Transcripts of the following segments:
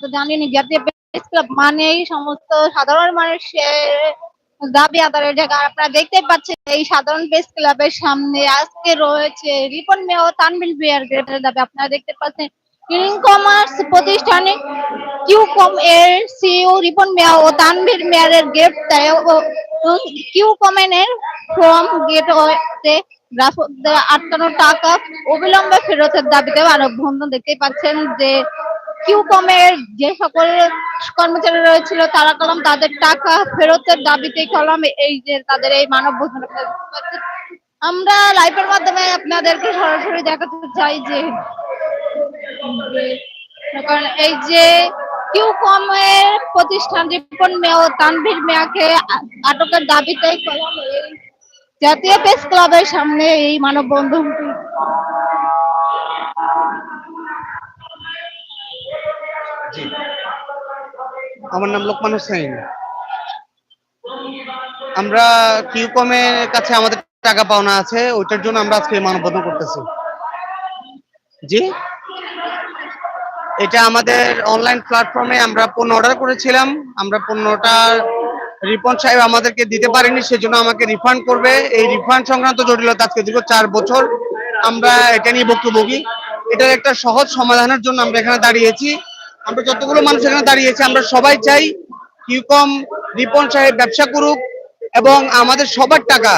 তো জানেনই জাতীয় প্রেস ক্লাব মানেই সমস্ত সাধারণ মানুষের দাবি আদায়ের জায়গা। আপনারা দেখতেই পাচ্ছেন, এই সাধারণ প্রেস ক্লাবের সামনে আজকে রয়েছে রিপন মেয় তানবিল বিয়ার গ্রেডের দাবি। আপনারা দেখতে পাচ্ছেন, ইন কমার্স প্রতিষ্ঠানে কিউকম এর সিইও রিপন মিয়া ও তানভীর মেয়ারের গ্রেপ্তারে কিউকমেনের ফ্রম গেটওয়েতে গ্রাহকদের আটকানো টাকা অবিলম্বে ফেরতের দাবিতে আরও মানববন্ধন দেখতেই পাচ্ছেন যে কিউকমের যে সকল কর্মচারী রয়েছিল, তারা কলম তাদের টাকা ফেরতের দাবিতে কলম এই যে তাদের এই দেখতে পাচ্ছেন। আমরা লাইভের মাধ্যমে আপনাদেরকে সরাসরি দেখাতে চাই যে, কারণ এই যে কিউকমের প্রতিষ্ঠান রিপন মেয়া তানভীর মেয়াকে আটকের দাবিতে কলম জাতীয় প্রেস ক্লাবের সামনে এই মানব মানববন্ধনটি আমার নাম লোকমান হোসেন। আমরা কিউকমের কাছে আমাদের টাকা পাওনা আছে, ওইটার জন্য আমরা আজকে মানববন্ধন করতেছি। জি? এটা আমাদের অনলাইন প্ল্যাটফর্মে আমরা পণ্য অর্ডার করেছিলাম। আমরা পণ্যটা রিফান্ড সাহেব আমাদেরকে দিতে পারেনি, সেজন্য আমাকে রিফান্ড করবে। এই রিফান্ড সংক্রান্ত জটিলতা আজকে দীর্ঘ চার বছর আমরা এটা নিয়ে ভুক্তভোগী। এটার একটা সহজ সমাধানের জন্য আমরা এখানে দাঁড়িয়েছি। আমরা যতগুলো মানুষ এখানে দাঁড়িয়েছি, আমরা সবাই চাই কিউকম রিপন সাহেব ব্যবসা করুক এবং আমাদের সবার টাকা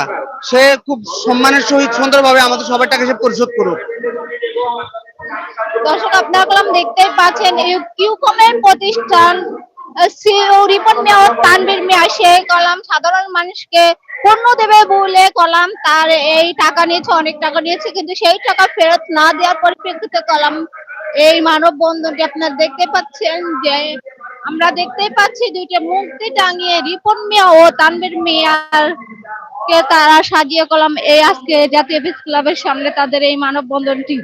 সে খুব সম্মানের সহিত সুন্দরভাবে আমাদের সবার টাকা সে পরিশোধ করুক। দর্শক, আপনারা কলম দেখতেই পাচ্ছেন কিউকমের প্রতিষ্ঠান রিপন মিয়া ও তানভীর মিয়া, সে কলাম সাধারণ মানুষকে পণ্য দেবে বলে কলাম তার এই টাকা নিয়েছে, অনেক টাকা নিয়েছে, কিন্তু সেই টাকা ফেরত না দেওয়ার পরিপ্রেক্ষিতে কলাম এই মানববন্ধনটি আপনারা দেখতে পাচ্ছেন যে আমরা দেখতেই পাচ্ছি দুইটা মুক্তি টাঙিয়ে রিপন মিয়া ও তানভীর মিয়ার কে তারা সাজিয়ে কলাম এই আজকে জাতীয় প্রেস ক্লাবের সামনে তাদের এই মানববন্ধনটি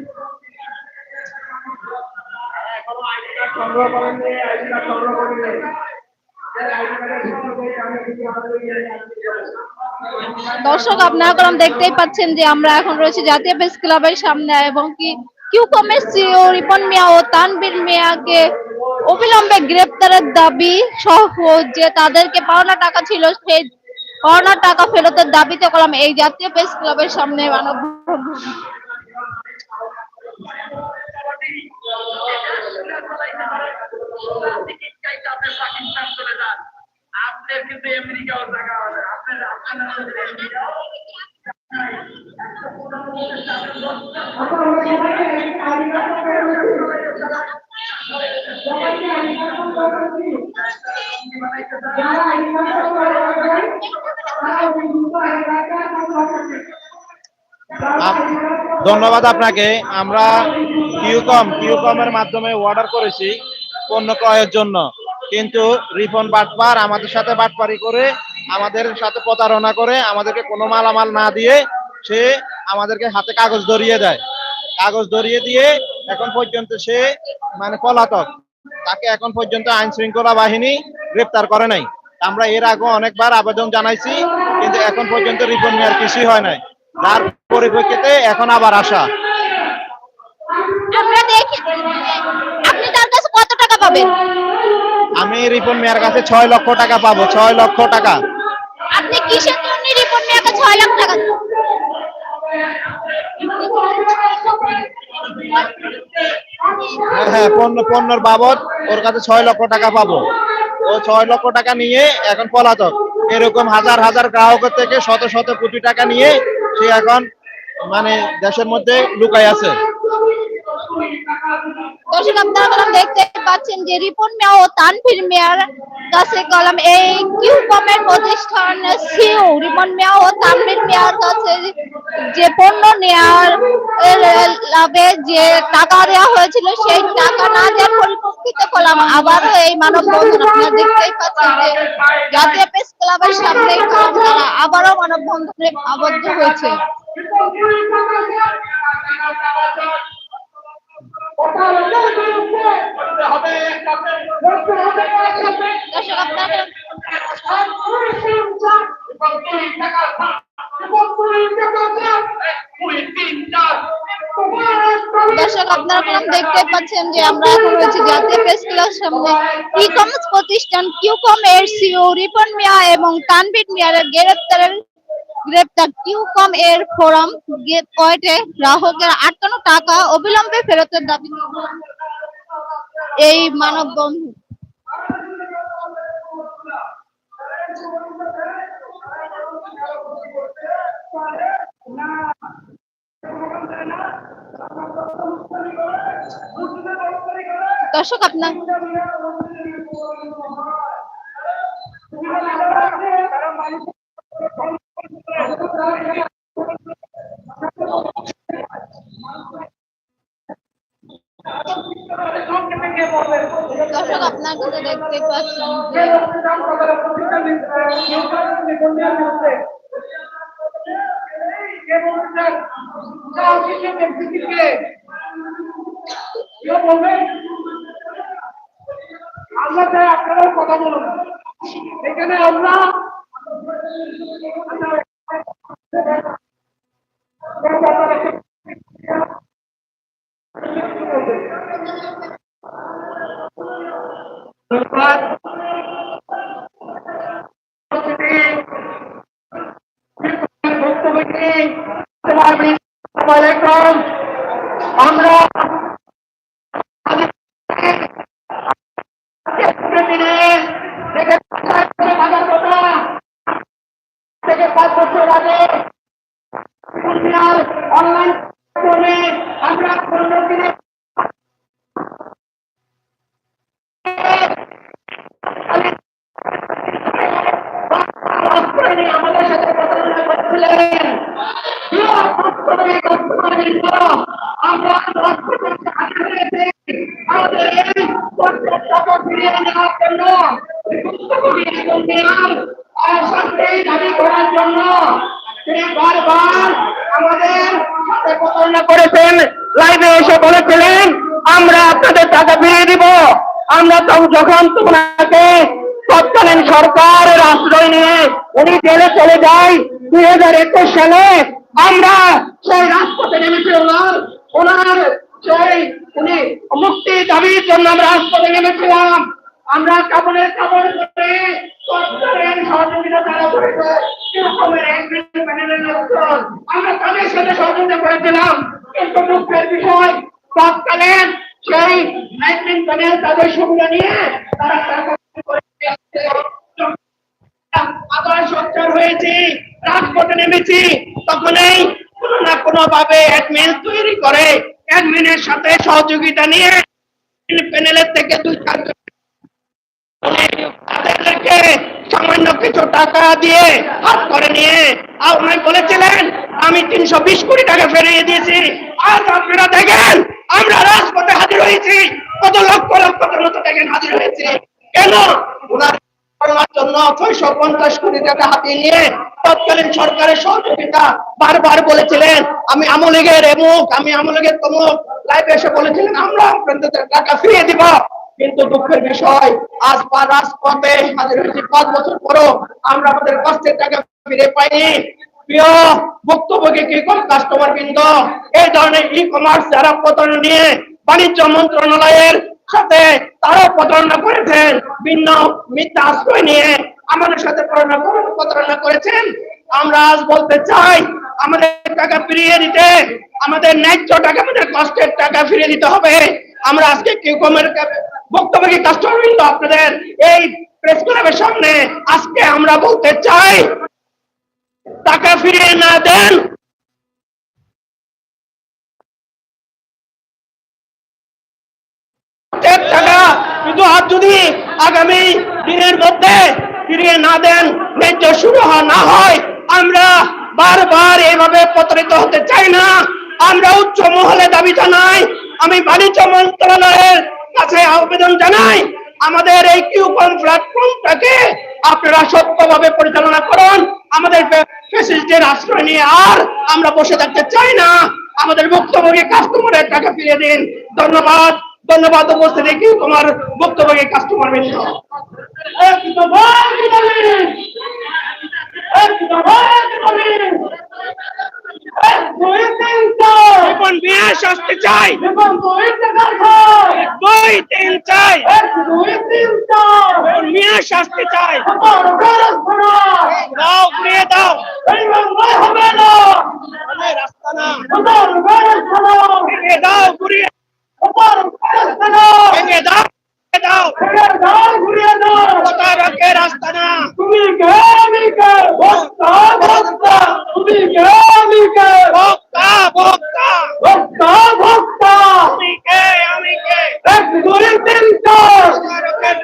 দর্শক, আপনারা কলম দেখতেই পাচ্ছেন যে আমরা এখন রয়েছে জাতীয় প্রেস ক্লাবের সামনে এবং কি কিউকমের সিও রিপন মিয়া ও তানবীর মিয়াকে অবিলম্বে গ্রেপ্তারের দাবি সহ যে তাদেরকে পাওনা টাকা ছিল, সেই পাওনা টাকা ফেরতের দাবিতে কলম এই জাতীয় প্রেস ক্লাবের সামনে মানববন্ধন আপনার কিন্তু আমেরিকাও হবে আপনার আপনার ধন্যবাদ আপনাকে। আমরা কিউকম, কিউকমের মাধ্যমে অর্ডার করেছি পণ্য ক্রয়ের জন্য। কিন্তু রিফন বাটপার আমাদের সাথে বাটপারি করে, আমাদের সাথে প্রতারণা করে, আমাদেরকে কোনো মালামাল না দিয়ে সে আমাদেরকে হাতে কাগজ ধরিয়ে দেয়। কাগজ ধরিয়ে দিয়ে এখন পর্যন্ত সে মানে পলাতক। তাকে এখন পর্যন্ত আইন শৃঙ্খলা বাহিনী গ্রেপ্তার করে নাই। আমরা এর আগে অনেকবার আবেদন জানাইছি কিন্তু এখন পর্যন্ত রিপন নেওয়ার কিছুই হয় নাই। যার পরিপ্রেক্ষিতে এখন আবার আসা। আমরা দেখি আপনি তার কাছে কত টাকা পাবেন? আমি রিপন মিয়ার কাছে ছয় লক্ষ টাকা পাবো ছয় লক্ষ টাকা। আপনি কিসের জন্য রিপোর্ট ছয় লাখ টাকা? হ্যাঁ হ্যাঁ বাবদ ওর কাছে ছয় লক্ষ টাকা পাবো। ও ছয় লক্ষ টাকা নিয়ে এখন পলাতক। এরকম হাজার হাজার গ্রাহকের থেকে শত শত কোটি টাকা নিয়ে সে এখন মানে দেশের মধ্যে লুকাই আছে। দর্শক, আপনারা দেখতে পাচ্ছেন যে রিপন মিয়া ও তানভীর মিয়ার কাছে কলম, এই কিউ কমের প্রতিষ্ঠান সিও রিপন মিয়া ও তানভীর মিয়ার কাছে যে পণ্য নেওয়ার লাভে যে টাকা দেওয়া হয়েছিল, সেই টাকা না দেওয়ার পরিপ্রেক্ষিতে কলাম। আবারও এই মানববন্ধন আপনারা দেখতেই পাচ্ছেন যে জাতীয় প্রেস ক্লাবের সামনে তারা আবারও মানববন্ধনে আবদ্ধ হয়েছে। দর্শক, আপনারা দর্শক দেখতে পাচ্ছেন যে আমরা এখন রয়েছে জাতীয় প্রেস ক্লাব সামনে। ই কমার্স প্রতিষ্ঠান কিউকম এর সিও রিপন মিয়া এবং তানবির মিয়ার গ্রেপ্তারের গ্রেপ্তার কিউকম এর ফোরাম পয়েন্টে গ্রাহকের আটকানো টাকা অবিলম্বে ফেরতের দাবি এই মানববন্ধন দর্শক, আপনার দর্শক আপনার কিন্তু দেখতে পাচ্ছেন আমরা চাই আপনারা কথা বলুন এখানে আমরা আমরা থেকে পাঁচ বছর আগে অনলাইন করে আমরা পনেরো দিনে আমাদের সাথে প্রতারণা করছিলেন আমরা আমাদের টাকা ফিরিয়ে নেওয়ার আমরা আপনাদের টাকা ফিরিয়ে দিব। আমরা যখন তোমাকে তৎকালীন সরকারের আশ্রয় নিয়ে উনি জেলে চলে যায়, দুই হাজার একুশ সালে আমরা সেই রাজপথে নেমেছিলাম। ওনার সেই উনি নেমেছিলাম। আমরা কাপড়ের সাথে সহযোগিতা করেছিলাম। বিষয়, তৎকালীন সেই নাইনটিন প্যানেল নিয়ে তারা আবার সোচ্চার হয়েছি, রাজপথে নেমেছি। তখনই কোনো না কোনো ভাবে অ্যাডমিন তৈরি করে অ্যাডমিনের সাথে সহযোগিতা নিয়ে প্যানেলের থেকে দুই চারজন সামান্য কিছু টাকা দিয়ে হাত করে নিয়ে আমায় বলেছিলেন আমি তিনশো বিশ কোটি টাকা ফেরিয়ে দিয়েছি। আজ আপনারা দেখেন, আমরা রাজপথে হাজির হয়েছি। কত লক্ষ লক্ষ জনতা দেখেন হাজির হয়েছে। কেন? দুঃখের বিষয়, আজ রাজপথে পাঁচ বছর পরও আমরা আমাদের কষ্টের টাকা ফিরে পাইনি। প্রিয় কি কম কাস্টমার বৃন্দ? এই ধরনের ই কমার্স যারা প্রতারণা নিয়ে বাণিজ্য মন্ত্রণালয়ের সাথে তারাও প্রতারণা করেছেন ভিন্ন মিথ্যা আশ্রয় নিয়ে আমাদের সাথে প্রতারণা করে- প্রতারণা করেছেন। আমরা আজ বলতে চাই, আমাদের টাকা ফিরিয়ে দিতে, আমাদের ন্যায্য টাকা, আমাদের কষ্টের টাকা ফিরিয়ে দিতে হবে। আমরা আজকে কেউ কমের বক্তব্য কি কাস্টমার বৃন্দ আপনাদের এই প্রেস ক্লাবের সামনে আজকে আমরা বলতে চাই, টাকা ফিরিয়ে না দেন প্রত্যেক টাকা। কিন্তু আজ যদি আগামী দিনের মধ্যে ফিরিয়ে না দেন, ন্যায্য শুরু না হয়, আমরা বারবার এইভাবে প্রতারিত হতে চাই না। আমরা উচ্চ মহলে দাবি জানাই, আমি বাণিজ্য মন্ত্রণালয়ের কাছে আবেদন জানাই, আমাদের এই কিউকম প্ল্যাটফর্মটাকে আপনারা সত্যভাবে পরিচালনা করুন। আমাদের ফেসিলিটির আশ্রয় নিয়ে আর আমরা বসে থাকতে চাই না। আমাদের বক্তব্যকে কাস্টমারের টাকা ফিরিয়ে দিন। ধন্যবাদ। ধন্যবাদ উপস্থিতি তোমার বক্তব্যকে কাস্টমার শাস্তি চাই। দুই তিন চাই। দাও দাও না ভেঙে দাও ঘুরিয়ে ভেঙে দাও ভেঙে দাও প্রতারকের রাস্তা না তুমি কে আমি কে ভক্তা ভক্তা তুমি কে আমি কে ভক্তা ভক্তা ভক্তা ভক্তা তুমি কে আমি কে এক দুই তিন চার প্রতারকের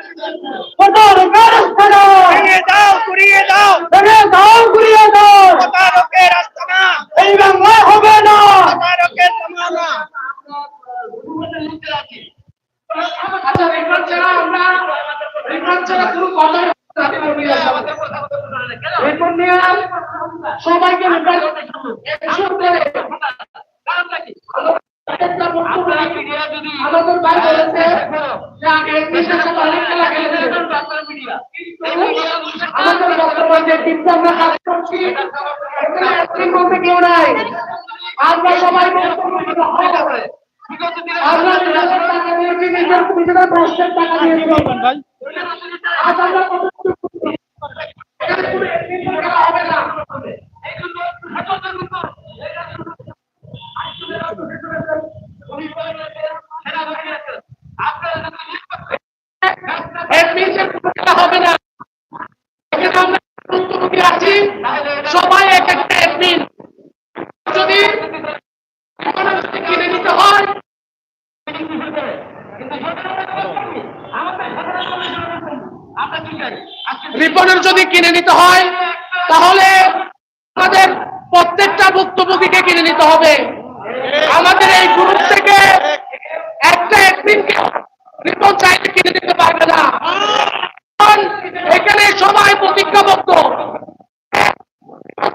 প্রতারকের রাস্তা ভেঙে দাও ঘুরিয়ে দাও ভেঙে দাও ঘুরিয়ে দাও প্রতারকের রাস্তা না এই বাংলায় হবে না প্রতারকের জমানা আচ্ছা রেকর্ড ছাড়া আমরা রেকর্ড ছাড়া কোনো কথা রেকর্ড নিয়ে সবাইকে রেকর্ড আমাদের ভাই বলেছে যে আগে একত্রিশের সাথে অনেক খেলা খেলেছে আমাদের বক্তব্য যে টিমটা আমরা কাজ করছি এখানে একদিন বলতে কেউ নাই আমরা সবাই বক্তব্য দিতে হবে। আমরা নিজেদের টাকা দিয়েছি নিজের নিজেদের কষ্টের টাকা দিয়েছি আজ আমরা কতটুকু এখানে কোনো একদিন খেলা হবে না এডমিশন খেলা হবে না এখানে আমরা ভুক্তভোগী আছি সবাই এক একটা এডমিন যদি এখানে যদি কিনে নিতে হয় রিপনের যদি কিনে নিতে হয়, তাহলে আমাদের প্রত্যেকটা ভুক্তভোগীকে কিনে নিতে হবে। আমাদের এই গ্রুপ থেকে একটা একদিনকে রিপন চাইলে কিনে নিতে পারবে না। এখানে সবাই প্রতিজ্ঞাবদ্ধ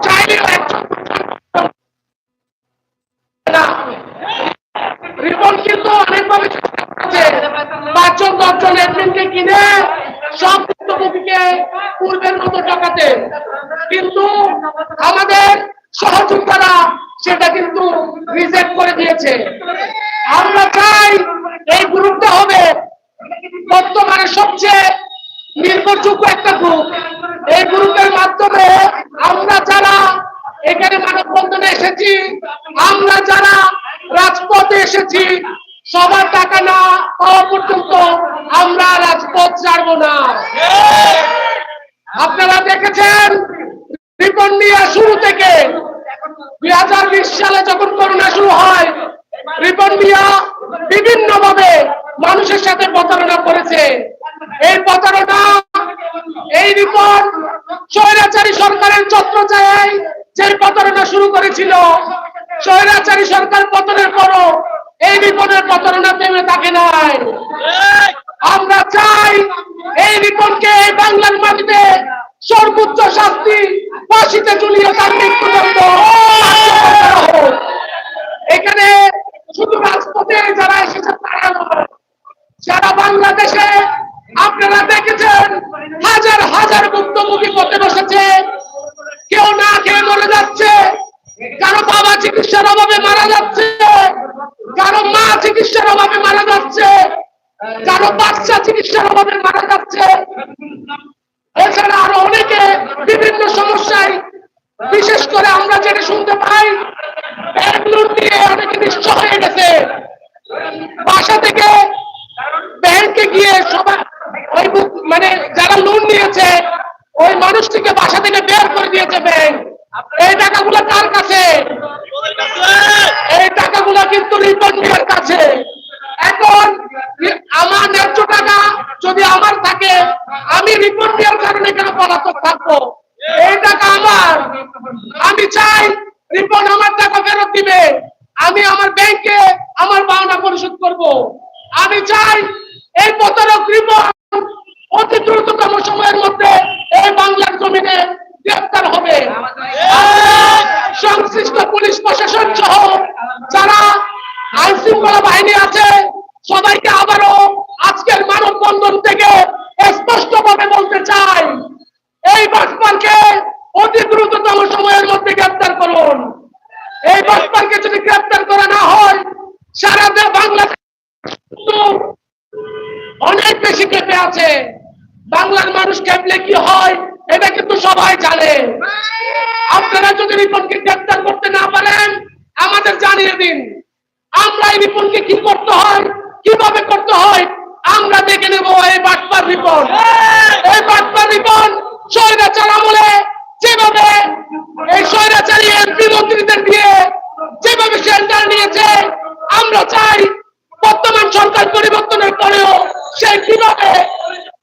চাইলেও একজন না রিপন কিন্তু অনেকভাবে চেষ্টা করেছে পাঁচজন দশজন কিনে সব ভুক্তভোগীকে পূর্বের মতো টাকাতে কিন্তু আমাদের সহযোদ্ধারা সেটা কিন্তু রিজেক্ট করে দিয়েছে। আমরা চাই এই গ্রুপটা হবে বর্তমানে সবচেয়ে নির্ভরযোগ্য একটা গ্রুপ। এই গ্রুপের মাধ্যমে আমরা যারা এখানে মানববন্ধনে এসেছি, আমরা যারা রাজপথে এসেছি সবার টাকা না পাওয়া পর্যন্ত আমরা রাজপথ ছাড়বো না। আপনারা দেখেছেন, রিপন মিয়া শুরু থেকে দুই হাজার বিশ সালে যখন করোনা শুরু হয়, রিপন মিয়া বিভিন্ন ভাবে মানুষের সাথে প্রতারণা করেছে। এই প্রতারণা, এই রিপন স্বৈরাচারী সরকারের ছত্র চায় যে প্রতারণা শুরু করেছিল, স্বৈরাচারী সরকার পতনের পরও এই বিপদের প্রতারণা থেমে থাকে নাই। আমরা চাই এই রিপনকে এই বাংলার মাটিতে সর্বোচ্চ শাস্তি ফাঁসিতে ঝুলিয়ে তার কার্যকর এখানে শুধু রাজপথে যারা এসেছে তারা নয় সারা বাংলাদেশে আপনারা দেখেছেন হাজার হাজার ভুক্তভোগী পথে বসেছে। কেউ না খেয়ে মরে যাচ্ছে কারও বাবা চিকিৎসার অভাবে মারা যাচ্ছে কারও মা চিকিৎসার অভাবে মারা যাচ্ছে কারও বাচ্চা চিকিৎসার অভাবে মারা যাচ্ছে। এছাড়া আরও অনেকে বিভিন্ন সমস্যায়, বিশেষ করে আমরা যেটা শুনতে পাই ব্যাংক লোন দিয়ে অনেকে নিঃস্ব হয়ে বাসা থেকে ব্যাংকে গিয়ে সবাই ওই মানে যারা লোন নিয়েছে, ওই মানুষটিকে বাসা থেকে বের করে দিয়েছে ব্যাংক। এই টাকাগুলো কার কাছে? এই টাকাগুলো কিন্তু মিয়ার কাছে। এখন আমার ন্যায্য টাকা যদি আমার থাকে, আমি রিপোর্ট দেওয়ার কারণে কেন পলাতক থাকব। এই টাকা আমার। আমি চাই রিপোর্ট আমার টাকা ফেরত দিবে। আমি আমার ব্যাংকে আমার পাওনা পরিশোধ করব। আমি চাই এই প্রতারক রিপন অতি দ্রুততম সময়ের মধ্যে এই বাংলার জমিনে গ্রেপ্তার হবে সংশ্লিষ্ট পুলিশ প্রশাসন সহ যারা আইন শৃঙ্খলা বাহিনী আছে সবাইকে আবারও আজকের মানববন্ধন থেকে স্পষ্ট ভাবে বলতে চাই এই বাসপালকে অতি দ্রুততম সময়ের মধ্যে গ্রেপ্তার করুন এই বাটপারকে যদি গ্রেপ্তার করা না হয় সারা দে- বাংলাদেশ কিন্তু অনেক বেশি কেঁপে আছে বাংলার মানুষ কেঁপলে কি হয় এটা কিন্তু সবাই জানে আপনারা যদি রিপনকে গ্রেপ্তার করতে না পারেন, আমাদের জানিয়ে দিন। আমরা এই রিপনকে কি করতে হয়, কীভাবে করতে হয়, আমরা দেখে নেব এই বাটপার রিপন। এই বাটপার রিপন স্বৈরাচার আমলে যেভাবে এই স্বৈরাচারী এমপি মন্ত্রীদের দিয়ে যেভাবে সেন্টার নিয়েছে, আমরা চাই বর্তমান সরকার পরিবর্তনের পরেও সে কীভাবে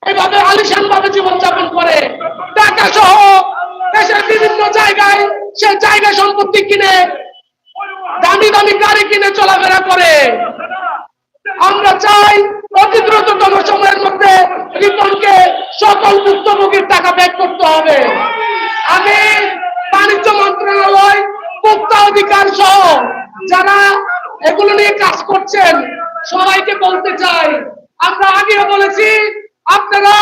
এভাবে আলিশান ভাবে জীবনযাপন করে। ঢাকা সহ দেশের বিভিন্ন জায়গায় সে জায়গা সম্পত্তি কিনে, দামি দামি গাড়ি কিনে চলাফেরা করে। আমরা চাই অতি দ্রুততম সময়ের মধ্যে রিপনকে সকল ভুক্তভোগীর টাকা ব্যাক করতে হবে। আমি বাণিজ্য মন্ত্রণালয় ভোক্তা অধিকার সহ যারা এগুলো নিয়ে কাজ করছেন, সবাইকে বলতে চাই। আমরা আগেও বলেছি আপনারা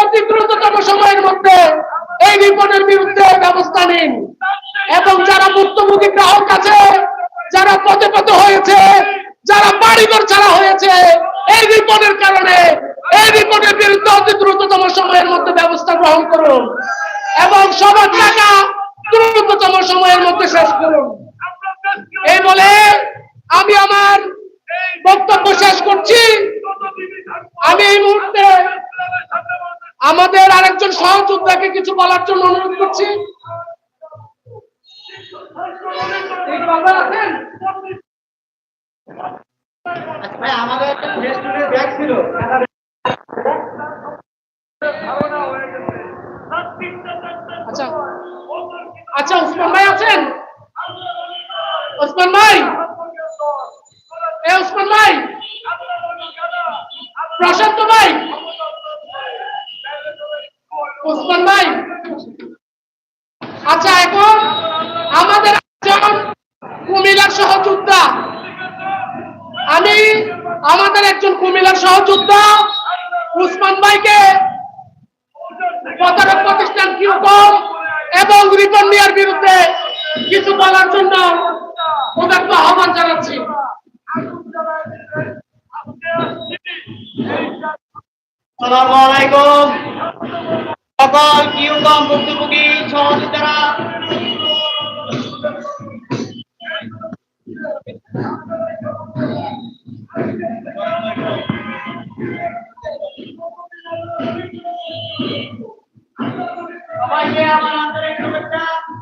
অতি দ্রুততম সময়ের মধ্যে এই রিপনের বিরুদ্ধে ব্যবস্থা নিন। এবং যারা ভুক্তভোগী গ্রাহক আছে, যারা পথে পথে হয়েছে, যারা বাড়িঘর ছাড়া হয়েছে, এই রিপোর্টের কারণে, এই রিপোর্টের বিরুদ্ধে অতি দ্রুততম সময়ের মধ্যে ব্যবস্থা গ্রহণ করুন। এবং সবার টাকা দ্রুততম সময়ের মধ্যে শেষ করুন। এই বলে আমি আমার বক্তব্য শেষ করছি। আমি এই মুহূর্তে আমাদের আরেকজন সহযোদ্ধাকে কিছু বলার জন্য অনুরোধ করছি? আচ্ছা। আচ্ছা উসমান ভাই আছেন? উসমান ভাই এ উসমান ভাই প্রশান্ত ভাই উসমান ভাই আচ্ছা এখন আমাদের একজন কুমিল্লার সহযোদ্ধা আমি আমাদের একজন কুমিল্লার সহযোদ্ধা উসমান ভাইকে প্রতারক প্রতিষ্ঠান কীরকম এবং রিপন মিয়ার বিরুদ্ধে কিছু বলার জন্য ওদেরকে আহ্বান জানাচ্ছি। আসসালামু আলাইকুম। সকল কিউকম ভুক্তভোগী সহযোদ্ধারা